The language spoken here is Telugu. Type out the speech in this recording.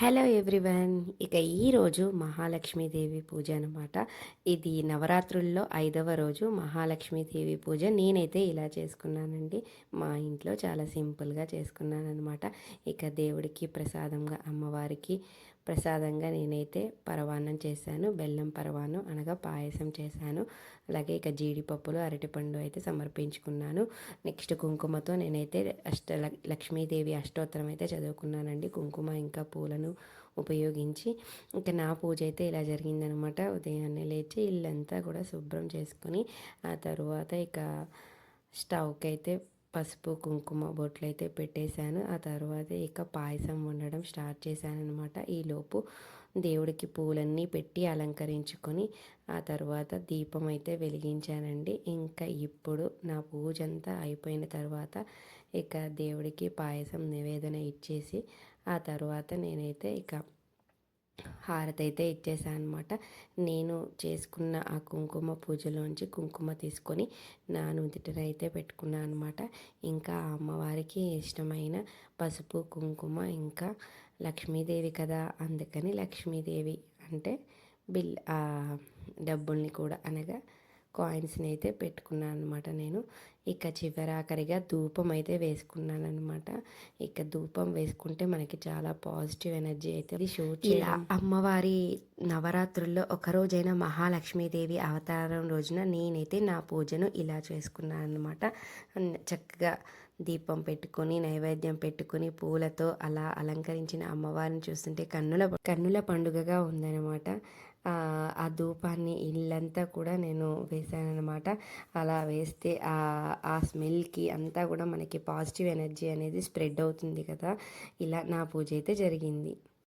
హలో ఎవ్రీవన్ ఇక ఈరోజు మహాలక్ష్మీదేవి పూజ అనమాట ఇది నవరాత్రుల్లో ఐదవ రోజు మహాలక్ష్మీదేవి పూజ. నేనైతే ఇలా చేసుకున్నానండి. మా ఇంట్లో చాలా సింపుల్గా చేసుకున్నాను అనమాట ఇక దేవుడికి ప్రసాదంగా అమ్మవారికి ప్రసాదంగా నేనైతే పరవాన్నం చేశాను. బెల్లం పరవాన్నం అనగా పాయసం చేశాను. అలాగే ఇక జీడిపప్పులు అరటిపండు అయితే సమర్పించుకున్నాను. నెక్స్ట్ కుంకుమతో నేనైతే అష్ట లక్ష్మీదేవి అష్టోత్తరం అయితే చదువుకున్నానండి. కుంకుమ ఇంకా పూలను ఉపయోగించి ఇంకా నా పూజ అయితే ఇలా జరిగిందనమాట. ఉదయాన్నే లేచి ఇల్లంతా కూడా శుభ్రం చేసుకొని ఆ తర్వాత ఇక స్టవ్కి అయితే పసుపు కుంకుమ బొట్లు అయితే పెట్టేశాను. ఆ తర్వాత ఇక పాయసం వండడం స్టార్ట్ చేశాను అనమాట ఈలోపు దేవుడికి పూలన్నీ పెట్టి అలంకరించుకొని ఆ తర్వాత దీపం అయితే వెలిగించానండి. ఇంకా ఇప్పుడు నా పూజ అంతా అయిపోయిన తర్వాత ఇక దేవుడికి పాయసం నివేదన ఇచ్చేసి ఆ తర్వాత నేనైతే ఇక హారతి అయితే ఇచ్చేసాను అనమాట నేను చేసుకున్న ఆ కుంకుమ పూజలోంచి కుంకుమ తీసుకొని నా నుదుటిన అయితే పెట్టుకున్నాను అనమాట ఇంకా అమ్మవారికి ఇష్టమైన పసుపు కుంకుమ ఇంకా లక్ష్మీదేవి కదా అందుకని లక్ష్మీదేవి అంటే బిల్ డబ్బుల్ని కూడా అనగా కాయిన్స్ని అయితే పెట్టుకున్నాను అనమాట నేను. ఇక చివరాఖరిగా ధూపం అయితే వేసుకున్నాను అనమాట ఇక ధూపం వేసుకుంటే మనకి చాలా పాజిటివ్ ఎనర్జీ అయితే షో ఇలా అమ్మవారి నవరాత్రుల్లో ఒకరోజైన మహాలక్ష్మీదేవి అవతారం రోజున నేనైతే నా పూజను ఇలా చేసుకున్నాను అనమాట చక్కగా దీపం పెట్టుకొని నైవేద్యం పెట్టుకొని పూలతో అలా అలంకరించిన అమ్మవారిని చూస్తుంటే కన్నుల కన్నుల పండుగగా ఉందన్నమాట. ఆ ధూపాన్ని ఇల్లంతా కూడా నేను వేసాను అనమాట అలా వేస్తే ఆ స్మెల్కి అంతా కూడా మనకి పాజిటివ్ ఎనర్జీ అనేది స్ప్రెడ్ అవుతుంది కదా. ఇలా నా పూజ అయితే జరిగింది.